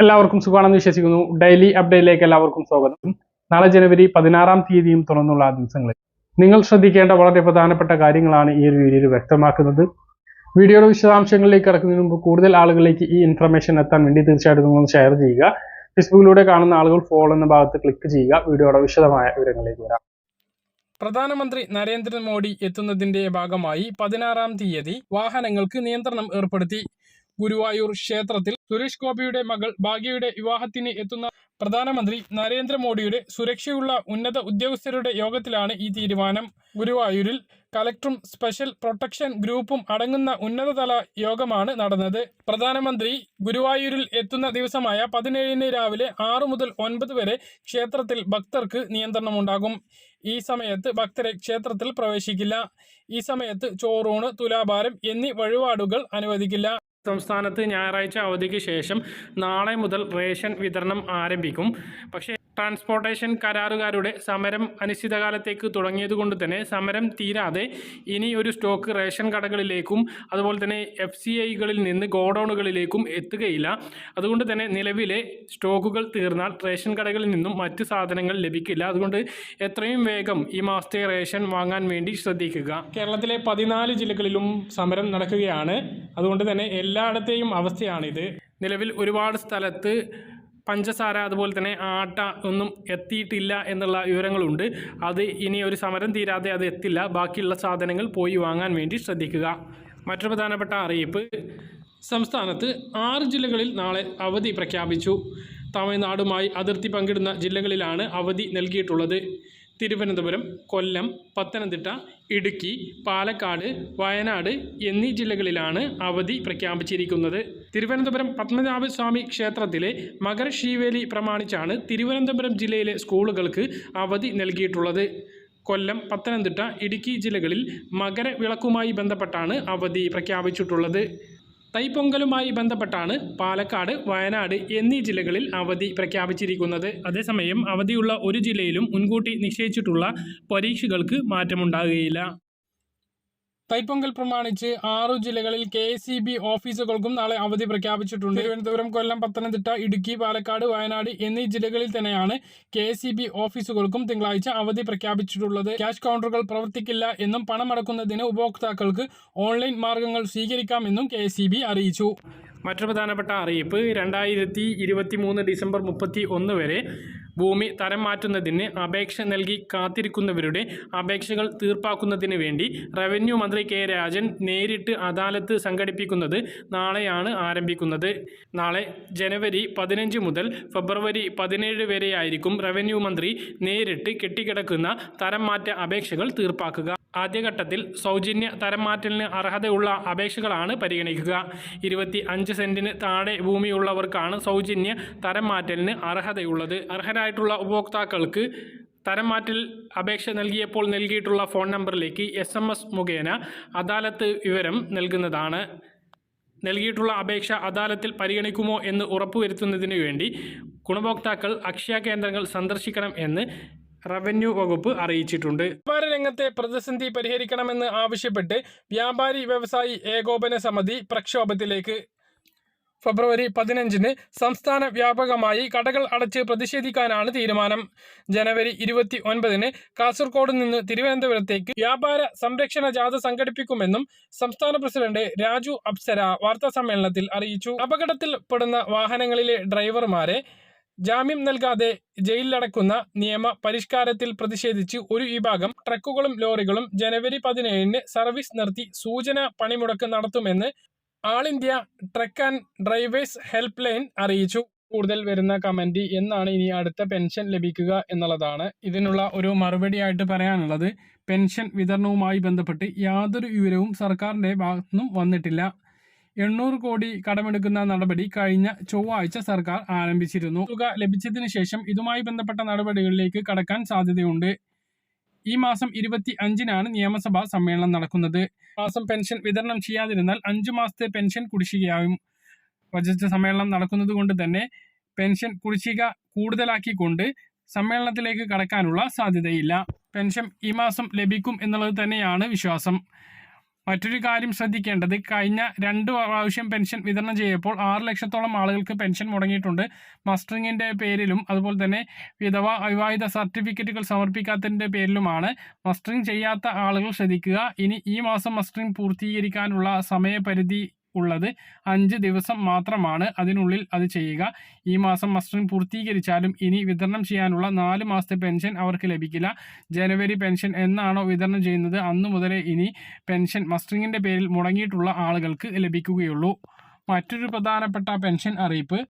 എല്ലാവർക്കും സുഖമാണെന്ന് വിശ്വസിക്കുന്നു. ഡെയിലി അപ്ഡേറ്റിലേക്ക് എല്ലാവർക്കും സ്വാഗതം. നാളെ ജനുവരി പതിനാറാം തീയതിയും തുറന്നുള്ള ദിവസങ്ങളിൽ നിങ്ങൾ ശ്രദ്ധിക്കേണ്ട വളരെ പ്രധാനപ്പെട്ട കാര്യങ്ങളാണ് ഈ ഒരു വീഡിയോയിൽ വ്യക്തമാക്കുന്നത്. വീഡിയോയുടെ വിശദാംശങ്ങളിലേക്ക് ഇറക്കുന്നതിന് മുമ്പ് കൂടുതൽ ആളുകളിലേക്ക് ഈ ഇൻഫർമേഷൻ എത്താൻ വേണ്ടി തീർച്ചയായിട്ടും നിങ്ങൾ ഷെയർ ചെയ്യുക. ഫേസ്ബുക്കിലൂടെ കാണുന്ന ആളുകൾ ഫോളോ എന്ന ഭാഗത്ത് ക്ലിക്ക് ചെയ്യുക. വീഡിയോയുടെ വിശദമായ വിവരങ്ങളിലേക്ക് വരാം. പ്രധാനമന്ത്രി നരേന്ദ്രമോദി എത്തുന്നതിന്റെ ഭാഗമായി പതിനാറാം തീയതി വാഹനങ്ങൾക്ക് നിയന്ത്രണം ഏർപ്പെടുത്തി. ഗുരുവായൂർ ക്ഷേത്രത്തിൽ സുരേഷ് ഗോപിയുടെ മകൾ ഭാഗ്യയുടെ വിവാഹത്തിന് എത്തുന്ന പ്രധാനമന്ത്രി നരേന്ദ്രമോദിയുടെ സുരക്ഷയുള്ള ഉന്നത ഉദ്യോഗസ്ഥരുടെ യോഗത്തിലാണ് ഈ തീരുമാനം. ഗുരുവായൂരിൽ കലക്ടറും സ്പെഷ്യൽ പ്രൊട്ടക്ഷൻ ഗ്രൂപ്പും അടങ്ങുന്ന ഉന്നതതല യോഗമാണ് നടന്നത്. പ്രധാനമന്ത്രി ഗുരുവായൂരിൽ എത്തുന്ന ദിവസമായ പതിനേഴിന് രാവിലെ ആറു മുതൽ ഒൻപത് വരെ ക്ഷേത്രത്തിൽ ഭക്തർക്ക് നിയന്ത്രണമുണ്ടാകും. ഈ സമയത്ത് ഭക്തരെ ക്ഷേത്രത്തിൽ പ്രവേശിക്കില്ല. ഈ സമയത്ത് ചോറൂണ് തുലാഭാരം എന്നീ വഴിപാടുകൾ അനുവദിക്കില്ല. സംസ്ഥാനത്ത് ഞായറാഴ്ച അവധിക്ക് ശേഷം നാളെ മുതൽ റേഷൻ വിതരണം ആരംഭിക്കും. പക്ഷേ ട്രാൻസ്പോർട്ടേഷൻ കരാറുകാരുടെ സമരം അനിശ്ചിതകാലത്തേക്ക് തുടങ്ങിയതുകൊണ്ട് തന്നെ സമരം തീരാതെ ഇനി ഒരു സ്റ്റോക്ക് റേഷൻ കടകളിലേക്കും അതുപോലെ തന്നെ എഫ് സി ഐകളിൽ നിന്ന് ഗോഡൗണുകളിലേക്കും എത്തുകയില്ല. അതുകൊണ്ട് തന്നെ നിലവിലെ സ്റ്റോക്കുകൾ തീർന്നാൽ റേഷൻ കടകളിൽ നിന്നും മറ്റ് സാധനങ്ങൾ ലഭിക്കില്ല. അതുകൊണ്ട് എത്രയും വേഗം ഈ മാസത്തെ റേഷൻ വാങ്ങാൻ വേണ്ടി ശ്രദ്ധിക്കുക. കേരളത്തിലെ പതിനാല് ജില്ലകളിലും സമരം നടക്കുകയാണ്. അതുകൊണ്ട് തന്നെ എല്ലായിടത്തെയും അവസ്ഥയാണിത്. നിലവിൽ ഒരുപാട് സ്ഥലത്ത് പഞ്ചസാര അതുപോലെ തന്നെ ആട്ട ഒന്നും എത്തിയിട്ടില്ല എന്നുള്ള വിവരങ്ങളുണ്ട്. അത് ഇനി ഒരു സമരം തീരാതെ അത് എത്തില്ല. ബാക്കിയുള്ള സാധനങ്ങൾ പോയി വാങ്ങാൻ വേണ്ടി ശ്രദ്ധിക്കുക. മറ്റൊരു പ്രധാനപ്പെട്ട അറിയിപ്പ്. സംസ്ഥാനത്ത് ആറ് ജില്ലകളിൽ നാളെ അവധി പ്രഖ്യാപിച്ചു. തമിഴ്നാടുമായി അതിർത്തി പങ്കിടുന്ന ജില്ലകളിലാണ് അവധി നൽകിയിട്ടുള്ളത്. തിരുവനന്തപുരം കൊല്ലം പത്തനംതിട്ട ഇടുക്കി പാലക്കാട് വയനാട് എന്നീ ജില്ലകളിലാണ് അവധി പ്രഖ്യാപിച്ചിരിക്കുന്നത്. തിരുവനന്തപുരം പത്മനാഭസ്വാമി ക്ഷേത്രത്തിലെ മകരശീവേലി പ്രമാണിച്ചാണ് തിരുവനന്തപുരം ജില്ലയിലെ സ്കൂളുകൾക്ക് അവധി നൽകിയിട്ടുള്ളത്. കൊല്ലം പത്തനംതിട്ട ഇടുക്കി ജില്ലകളിൽ മകരവിളക്കുമായി ബന്ധപ്പെട്ടാണ് അവധി പ്രഖ്യാപിച്ചിട്ടുള്ളത്. തൈപ്പൊങ്കലുമായി ബന്ധപ്പെട്ടാണ് പാലക്കാട് വയനാട് എന്നീ ജില്ലകളിൽ അവധി പ്രഖ്യാപിച്ചിരിക്കുന്നത്. അതേസമയം അവധിയുള്ള ഒരു ജില്ലയിലും മുൻകൂട്ടി നിശ്ചയിച്ചിട്ടുള്ള പരീക്ഷകൾക്ക് മാറ്റമുണ്ടാകുകയില്ല. തൈപ്പൊങ്കൽ പ്രമാണിച്ച് ആറു ജില്ലകളിൽ കെ എസ് ഓഫീസുകൾക്കും നാളെ അവധി പ്രഖ്യാപിച്ചിട്ടുണ്ട്. തിരുവനന്തപുരം കൊല്ലം പത്തനംതിട്ട ഇടുക്കി പാലക്കാട് വയനാട് എന്നീ ജില്ലകളിൽ തന്നെയാണ് കെ ഓഫീസുകൾക്കും തിങ്കളാഴ്ച അവധി പ്രഖ്യാപിച്ചിട്ടുള്ളത്. ക്യാഷ് കൗണ്ടറുകൾ പ്രവർത്തിക്കില്ല എന്നും പണമടക്കുന്നതിന് ഉപഭോക്താക്കൾക്ക് ഓൺലൈൻ മാർഗങ്ങൾ സ്വീകരിക്കാമെന്നും കെ അറിയിച്ചു. മറ്റൊരു പ്രധാനപ്പെട്ട അറിയിപ്പ് രണ്ടായിരത്തി ഇരുപത്തി മൂന്ന് ഡിസംബർ മുപ്പത്തി ഒന്ന് വരെ ഭൂമി തരം മാറ്റുന്നതിന് അപേക്ഷ നൽകി കാത്തിരിക്കുന്നവരുടെ അപേക്ഷകൾ തീർപ്പാക്കുന്നതിന് വേണ്ടി റവന്യൂ മന്ത്രി കെ രാജൻ നേരിട്ട് അദാലത്ത് സംഘടിപ്പിക്കുന്നത് നാളെയാണ് ആരംഭിക്കുന്നത്. നാളെ ജനുവരി പതിനഞ്ച് മുതൽ ഫെബ്രുവരി പതിനേഴ് വരെയായിരിക്കും റവന്യൂ മന്ത്രി നേരിട്ട് കെട്ടിക്കിടക്കുന്ന തരം മാറ്റ അപേക്ഷകൾ തീർപ്പാക്കുക. ആദ്യഘട്ടത്തിൽ സൗജന്യ തരം മാറ്റലിന് അർഹതയുള്ള അപേക്ഷകളാണ് പരിഗണിക്കുക. ഇരുപത്തി അഞ്ച് സെന്റിന് താഴെ ഭൂമിയുള്ളവർക്കാണ് സൗജന്യ തരം മാറ്റലിന് അർഹതയുള്ളത്. അർഹരായിട്ടുള്ള ഉപഭോക്താക്കൾക്ക് തരം മാറ്റൽ അപേക്ഷ നൽകിയപ്പോൾ നൽകിയിട്ടുള്ള ഫോൺ നമ്പറിലേക്ക് എസ് എം എസ് മുഖേന അദാലത്ത് വിവരം നൽകുന്നതാണ്. നൽകിയിട്ടുള്ള അപേക്ഷ അദാലത്തിൽ പരിഗണിക്കുമോ എന്ന് ഉറപ്പുവരുത്തുന്നതിന് വേണ്ടി ഗുണഭോക്താക്കൾ അക്ഷയ കേന്ദ്രങ്ങൾ സന്ദർശിക്കണം എന്ന് റവന്യൂ വകുപ്പ് അറിയിച്ചിട്ടുണ്ട്. വ്യാപാര രംഗത്തെ പ്രതിസന്ധി പരിഹരിക്കണമെന്ന് ആവശ്യപ്പെട്ട് വ്യാപാരി വ്യവസായി ഏകോപന സമിതി പ്രക്ഷോഭത്തിലേക്ക് ഫെബ്രുവരി പതിനഞ്ചിന് സംസ്ഥാന വ്യാപകമായി കടകൾ അടച്ച് പ്രതിഷേധിക്കാനാണ് തീരുമാനം. ജനുവരി ഇരുപത്തി ഒൻപതിന് കാസർഗോഡ് നിന്ന് തിരുവനന്തപുരത്തേക്ക് വ്യാപാര സംരക്ഷണ ജാഥ സംഘടിപ്പിക്കുമെന്നും സംസ്ഥാന പ്രസിഡന്റ് രാജു അപ്സര വാർത്താ സമ്മേളനത്തിൽ അറിയിച്ചു. അപകടത്തിൽ പെടുന്ന വാഹനങ്ങളിലെ ഡ്രൈവർമാരെ ജാമ്യം നൽകാതെ ജയിലിലടക്കുന്ന നിയമ പരിഷ്കാരത്തിൽ പ്രതിഷേധിച്ച് ഒരു വിഭാഗം ട്രക്കുകളും ലോറികളും ജനുവരി പതിനേഴിന് സർവീസ് നിർത്തി സൂചന പണിമുടക്ക് നടത്തുമെന്ന് all India truck and drivers helpline അറിയിച്ചു. കൂടുതൽ വരുന്ന കമന്റ് എന്നാണ് ഇനി അടുത്ത പെൻഷൻ ലഭിക്കുക എന്നുള്ളതാണ്. ഇതിനുള്ള ഒരു മറുപടിയായിട്ട് പറയാനുള്ളത് പെൻഷൻ വിതരണവുമായി ബന്ധപ്പെട്ട് യാതൊരു വിവരവും സർക്കാരിന്റെ ഭാഗത്തുനിന്നും വന്നിട്ടില്ല. എണ്ണൂറ് കോടി കടമെടുക്കുന്ന നടപടി കഴിഞ്ഞ ചൊവ്വാഴ്ച സർക്കാർ ആരംഭിച്ചിരുന്നു. തുക ലഭിച്ചതിന് ശേഷം ഇതുമായി ബന്ധപ്പെട്ട നടപടികളിലേക്ക് കടക്കാൻ സാധ്യതയുണ്ട്. ഈ മാസം ഇരുപത്തി അഞ്ചിനാണ് നിയമസഭാ സമ്മേളനം നടക്കുന്നത്. മാസം പെൻഷൻ വിതരണം ചെയ്യാതിരുന്നാൽ അഞ്ചു മാസത്തെ പെൻഷൻ കുടിശ്ശികയാകും ബജറ്റ് സമ്മേളനം നടക്കുന്നത് കൊണ്ട് തന്നെ പെൻഷൻ കുടിശ്ശിക കൂടുതലാക്കിക്കൊണ്ട് സമ്മേളനത്തിലേക്ക് കടക്കാനുള്ള സാധ്യതയില്ല. പെൻഷൻ ഈ മാസം ലഭിക്കും എന്നുള്ളത് തന്നെയാണ് വിശ്വാസം. മറ്റൊരു കാര്യം ശ്രദ്ധിക്കേണ്ടത് കഴിഞ്ഞ രണ്ട് പ്രാവശ്യം പെൻഷൻ വിതരണം ചെയ്യപ്പോൾ ആറ് ലക്ഷത്തോളം ആളുകൾക്ക് പെൻഷൻ മുടങ്ങിയിട്ടുണ്ട്. മസ്റ്ററിങ്ങിന്റെ പേരിലും അതുപോലെ തന്നെ വിധവ അവിവാഹിത സർട്ടിഫിക്കറ്റുകൾ സമർപ്പിക്കാത്തതിന്റെ പേരിലുമാണ് മസ്റ്ററിങ് ചെയ്യാത്ത ആളുകൾ ശ്രദ്ധിക്കുക. ഇനി ഈ മാസം മസ്റ്ററിങ് പൂർത്തീകരിക്കാനുള്ള സമയപരിധി ഉള്ളത്. അഞ്ച് ദിവസം മാത്രമാണ് അതിനുള്ളിൽ അത് ചെയ്യുക. ഈ മാസം മസ്റ്ററിംഗ് പൂർത്തീകരിച്ചാലും ഇനി വിതരണം ചെയ്യാനുള്ള നാല് മാസത്തെ പെൻഷൻ അവർക്ക് ലഭിക്കില്ല. ജനുവരി പെൻഷൻ എന്നാണോ വിതരണം ചെയ്യുന്നത് അന്നു മുതലേ ഇനി പെൻഷൻ മസ്റ്ററിങ്ങിന്റെ പേരിൽ മുടങ്ങിയിട്ടുള്ള ആളുകൾക്ക് ലഭിക്കുകയുള്ളൂ. മറ്റൊരു പ്രധാനപ്പെട്ട പെൻഷൻ അറിയിപ്പ്.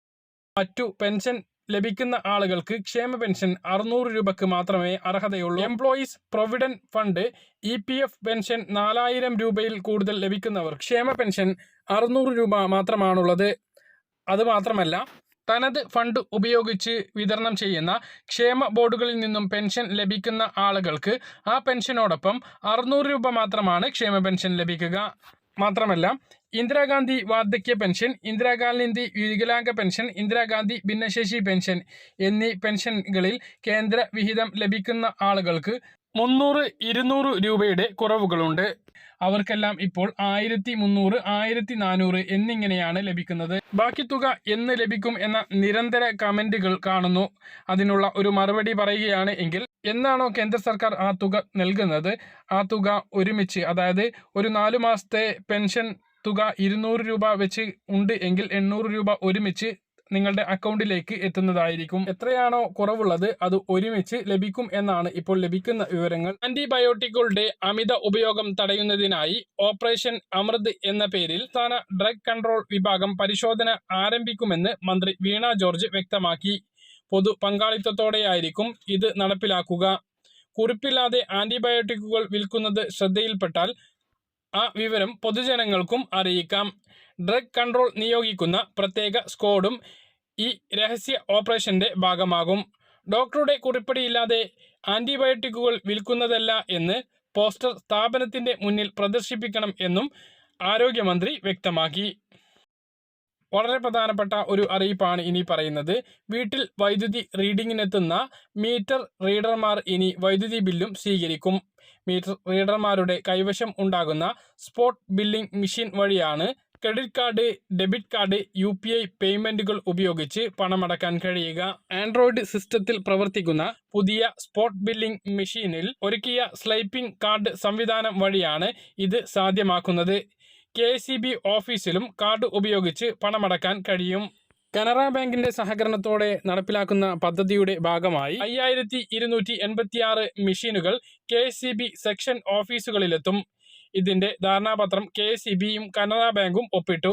മറ്റു പെൻഷൻ ലഭിക്കുന്ന ആളുകൾക്ക് ക്ഷേമ പെൻഷൻ അറുന്നൂറ് രൂപക്ക് മാത്രമേ അർഹതയുള്ളൂ. Employees provident fund E P F pension നാലായിരം രൂപയിൽ കൂടുതൽ ലഭിക്കുന്നവർ ക്ഷേമ പെൻഷൻ അറുന്നൂറ് രൂപ മാത്രമാണുള്ളത്. അതുമാത്രമല്ല തനത് ഫണ്ട് ഉപയോഗിച്ച് വിതരണം ചെയ്യുന്ന ക്ഷേമ ബോർഡുകളിൽ നിന്നും പെൻഷൻ ലഭിക്കുന്ന ആളുകൾക്ക് ആ പെൻഷനോടൊപ്പം അറുന്നൂറ് രൂപ മാത്രമാണ് ക്ഷേമ പെൻഷൻ ലഭിക്കുക. മാത്രമല്ല ഇന്ദിരാഗാന്ധി വാർദ്ധക്യ പെൻഷൻ ഇന്ദിരാഗാന്ധി വികലാംഗ പെൻഷൻ ഇന്ദിരാഗാന്ധി ഭിന്നശേഷി പെൻഷൻ എന്നീ പെൻഷനുകളിൽ കേന്ദ്ര വിഹിതം ലഭിക്കുന്ന ആളുകൾക്ക് മുന്നൂറ് ഇരുന്നൂറ് രൂപയുടെ കുറവുകളുണ്ട്. അവർക്കെല്ലാം ഇപ്പോൾ ആയിരത്തി മുന്നൂറ് ആയിരത്തി നാനൂറ് എന്നിങ്ങനെയാണ് ലഭിക്കുന്നത്. ബാക്കി തുക എന്ന് ലഭിക്കും എന്ന നിരന്തര കമന്റുകൾ കാണുന്നു. അതിനുള്ള ഒരു മറുപടി പറയുകയാണ് എങ്കിൽ എന്നാണോ കേന്ദ്ര സർക്കാർ ആ തുക നൽകുന്നത്? ആ തുക ഒരുമിച്ച് അതായത് ഒരു നാലു മാസത്തെ പെൻഷൻ തുക ഇരുന്നൂറ് രൂപ വെച്ച് ഉണ്ട് എങ്കിൽ എണ്ണൂറ് രൂപ ഒരുമിച്ച് നിങ്ങളുടെ അക്കൗണ്ടിലേക്ക് എത്തുന്നതായിരിക്കും. എത്രയാണോ കുറവുള്ളത് അത് ഒരുമിച്ച് ലഭിക്കും എന്നാണ് ഇപ്പോൾ ലഭിക്കുന്ന വിവരങ്ങൾ. ആന്റിബയോട്ടിക്കുകളുടെ അമിത ഉപയോഗം തടയുന്നതിനായി ഓപ്പറേഷൻ അമൃത് എന്ന പേരിൽ സംസ്ഥാന ഡ്രഗ് കൺട്രോൾ വിഭാഗം പരിശോധന ആരംഭിക്കുമെന്ന് മന്ത്രി വീണ ജോർജ് വ്യക്തമാക്കി. പൊതു പങ്കാളിത്തത്തോടെയായിരിക്കും ഇത് നടപ്പിലാക്കുക. കുറിപ്പില്ലാതെ ആന്റിബയോട്ടിക്കുകൾ വിൽക്കുന്നത് ശ്രദ്ധയിൽപ്പെട്ടാൽ ആ വിവരം പൊതുജനങ്ങൾക്കും അറിയിക്കാം. ഡ്രഗ് കൺട്രോൾ നിയോഗിക്കുന്ന പ്രത്യേക സ്ക്വാഡും ഈ രഹസ്യ ഓപ്പറേഷന്റെ ഭാഗമാകും. ഡോക്ടറുടെ കുറിപ്പടിയില്ലാതെ ആന്റിബയോട്ടിക്കുകൾ വിൽക്കുന്നതല്ല എന്ന് പോസ്റ്റർ സ്ഥാപനത്തിന്റെ മുന്നിൽ പ്രദർശിപ്പിക്കണം എന്നും ആരോഗ്യമന്ത്രി വ്യക്തമാക്കി. വളരെ പ്രധാനപ്പെട്ട ഒരു അറിയിപ്പാണ് ഇനി പറയുന്നത്. വീട്ടിൽ വൈദ്യുതി റീഡിങ്ങിനെത്തുന്ന മീറ്റർ റീഡർമാർ ഇനി വൈദ്യുതി ബില്ലും സ്വീകരിക്കും. മീറ്റർ റീഡർമാരുടെ കൈവശം ഉണ്ടാകുന്ന സ്പോട്ട് ബില്ലിംഗ് മെഷീൻ വഴിയാണ് credit card debit card U P I പേയ്മെന്റുകൾ ഉപയോഗിച്ച് പണമടക്കാൻ കഴിയുക. ആൻഡ്രോയിഡ് സിസ്റ്റത്തിൽ പ്രവർത്തിക്കുന്ന പുതിയ സ്പോട്ട് ബില്ലിംഗ് മെഷീനിൽ ഒരുക്കിയ സ്ലൈപ്പിംഗ് കാർഡ് സംവിധാനം വഴിയാണ് ഇത് സാധ്യമാക്കുന്നത്. കെ സി ബി ഓഫീസിലും കാർഡ് ഉപയോഗിച്ച് പണമടക്കാൻ കഴിയും. കനറ ബാങ്കിന്റെ സഹകരണത്തോടെ നടപ്പിലാക്കുന്ന പദ്ധതിയുടെ ഭാഗമായി അയ്യായിരത്തി ഇരുന്നൂറ്റി എൺപത്തിയാറ് മെഷീനുകൾ കെ സി ബി സെക്ഷൻ ഓഫീസുകളിലെത്തും. ഇതിന്റെ ധാരണാപത്രം കെ സി ബിയും കനറ ബാങ്കും ഒപ്പിട്ടു.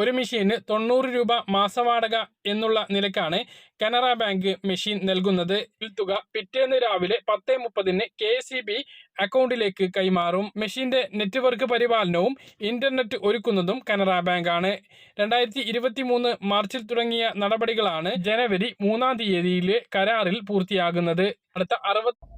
ഒരു മെഷീന് തൊണ്ണൂറ് രൂപ മാസവാടക എന്നുള്ള നിലക്കാണ് കനറ ബാങ്ക് മെഷീൻ നൽകുന്നത്. തുക പിറ്റേന്ന് രാവിലെ പത്ത് മുപ്പതിന് കെ സി ബി അക്കൗണ്ടിലേക്ക് കൈമാറും. മെഷീന്റെ നെറ്റ്വർക്ക് പരിപാലനവും ഇന്റർനെറ്റ് ഒരുക്കുന്നതും കനറ ബാങ്കാണ്. രണ്ടായിരത്തി ഇരുപത്തി മൂന്ന് മാർച്ചിൽ തുടങ്ങിയ നടപടികളാണ് ജനുവരി മൂന്നാം തീയതിയിലെ കരാറിൽ പൂർത്തിയാകുന്നത്. അടുത്ത അറുപത്തി